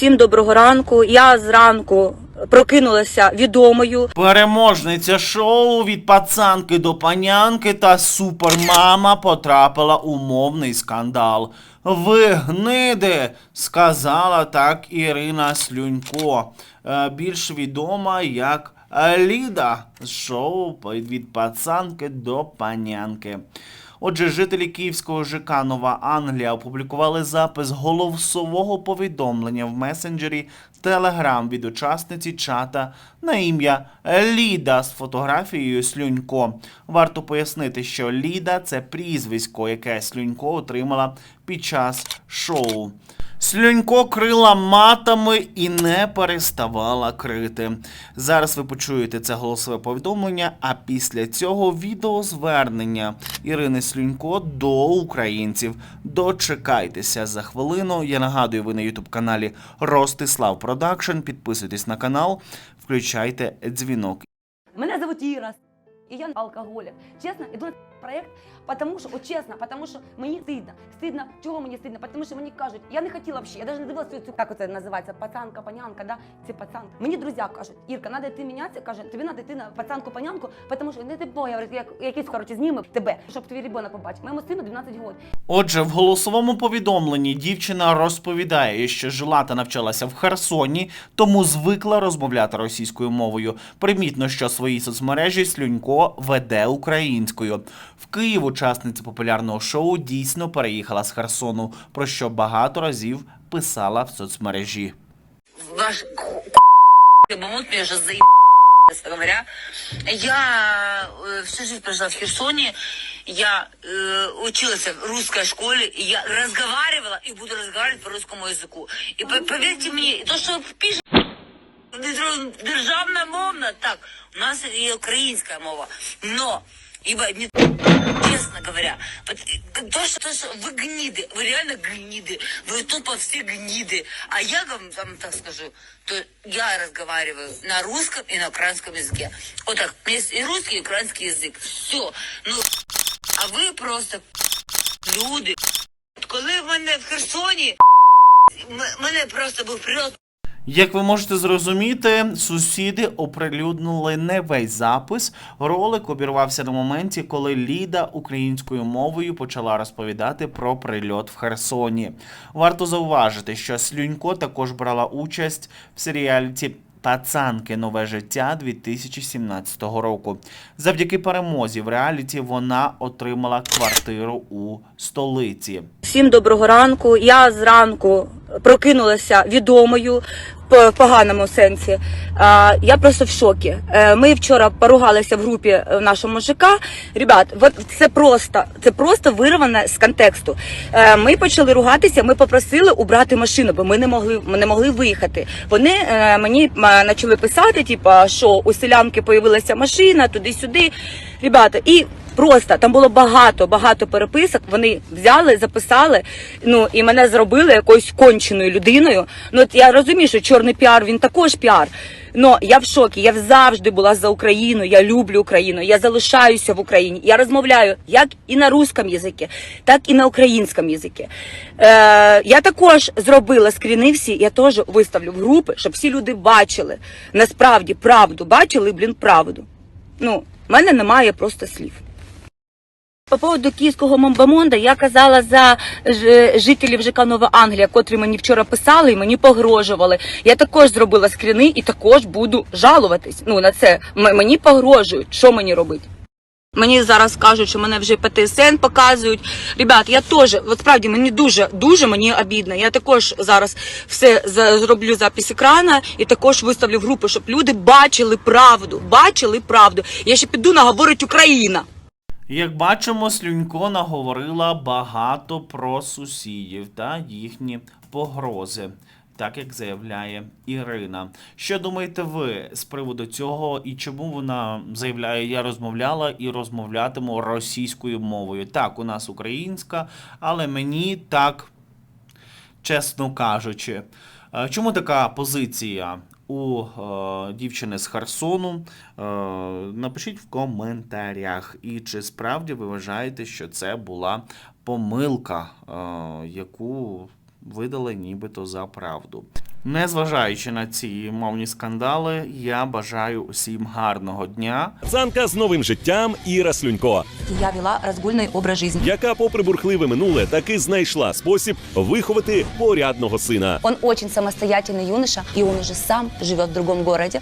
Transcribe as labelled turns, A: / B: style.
A: Всім доброго ранку. Я зранку прокинулася відомою.
B: Переможниця шоу від пацанки до панянки та супермама потрапила у мовний скандал. Ви гниди, сказала так Ірина Слюнько, е, більш відома як Ліда з шоу від пацанки до панянки. Отже, жителі київського ЖК Нова Англія опублікували запис голосового повідомлення в месенджері Telegram від учасниці чата на ім'я Ліда з фотографією Слюнько. Варто пояснити, що Ліда це прізвисько, яке Слюнько отримала під час шоу. Слюнько крила матами і не переставала крити. Зараз ви почуєте це голосове повідомлення, а після цього відеозвернення Ірини Слюнько до українців. Дочекайтеся за хвилину. Я нагадую, ви на ютуб каналі Ростислав Продакшн. Підписуйтесь на канал, включайте дзвінок.
C: Меня зовут Ира, и я алкоголик. Честно, иду на проект, потому что, от чесно, потому що мені стидно. Стидно, чого мені стидно? Потому що мені кажуть, я не хотіла взагалі, я навіть не дивилася цю, як це називається, пацанка, панянка, да? Це пацан. Мені друзі кажуть, Ірка, треба йти мінятися, каже, тобі треба йти на пацанку, панянку, тому що не ти боя, говорить, як, якийсь, коротше, зніме тебе, щоб твій ребенок побачив. Моєму сину 12 років.
B: Отже, в голосовому повідомленні дівчина розповідає, що жила та навчалася в Херсоні, тому звикла розмовляти російською мовою. Примітно, що свої соцмережі Слюнько веде українською. В Київ учасниця популярного шоу дійсно переїхала з Херсону, про що багато разів писала в соцмережі.
D: ваш бомот меня же заебал, честно говоря. Я э, всю жизнь прожила в Херсоне, я э, училась в русской школе, и я разговаривала и буду разговаривать по русскому языку. И по- поверьте мне, и то, что пишет державна мовна, так, у нас и украинская мова, но Ибо не честно говоря, вот, то, что, то, что вы гниды, вы реально гниды, вы тупо все гниды. А я вам, вам так скажу, то я разговариваю на русском и на украинском языке. Вот так, у меня есть и русский, и украинский язык. Все. Ну, а ви просто люди. Коли в мене в Херсоні, м- мене просто був прильот
B: Як ви можете зрозуміти, сусіди оприлюднили не весь запис. Ролик обірвався на моменті, коли Ліда українською мовою почала розповідати про прильот в Херсоні. Варто зауважити, що Слюнько також брала участь в серіаліті. Пацанки нове життя 2017 року. Завдяки перемозі в реаліті вона отримала квартиру у столиці.
A: Всім доброго ранку. Я зранку прокинулася відомою в поганому сенсі. Я просто в шокі. Е, Ми вчора поругалися в групі в нашому ЖК. Ребят, це просто, це просто вирване з контексту. Е, Ми почали ругатися. Ми попросили убрати машину, бо ми не могли не могли виїхати. Вони е, мені почали писати, типа, що у селянки появилася машина, туди-сюди. Ребята, і просто там було багато, багато переписок. Вони взяли, записали. Ну і мене зробили якоюсь конченою людиною. Ну от я розумію, що чорний піар він також піар. Ну я в шокі. Я завжди була за Україну. Я люблю Україну. Я залишаюся в Україні. Я розмовляю як і на русском язикі, так і на українському язикі. Е, я також зробила скріни всі. Я теж виставлю в групи, щоб всі люди бачили насправді правду. Бачили, блін, правду. Ну, в мене немає просто слів. По поводу київського мамбамонда я казала за жителів ЖК Нова Англія, котрі мені вчора писали і мені погрожували. Я також зробила скріни і також буду жалуватись. Ну на це мені погрожують. Що мені робити? Мені зараз кажуть, що мене вже ПТСН показують. Ребят, я теж, от справді мені дуже дуже мені обідно. Я також зараз все зроблю запис екрана і також виставлю в групу, щоб люди бачили правду. Бачили правду. Я ще піду наговорить Україна.
B: Як бачимо, Слюнько наговорила багато про сусідів та їхні погрози, так як заявляє Ірина. Що думаєте ви з приводу цього і чому вона заявляє, я розмовляла і розмовлятиму російською мовою? Так, у нас українська, але мені так чесно кажучи. Е, Чому така позиція у е, дівчини з Херсону? Е, напишіть в коментарях. І чи справді ви вважаєте, що це була помилка, яку видали нібито за правду? Незважаючи на ці мовні скандали, я бажаю усім гарного дня.
E: Пацанка з новим життям Іра Слюнько,
A: Я вела розгульний образ життя,
E: яка, попри бурхливе минуле, таки знайшла спосіб виховати порядного сина.
A: Он очень самостоятельный юноша, і він уже сам живе в другому городе.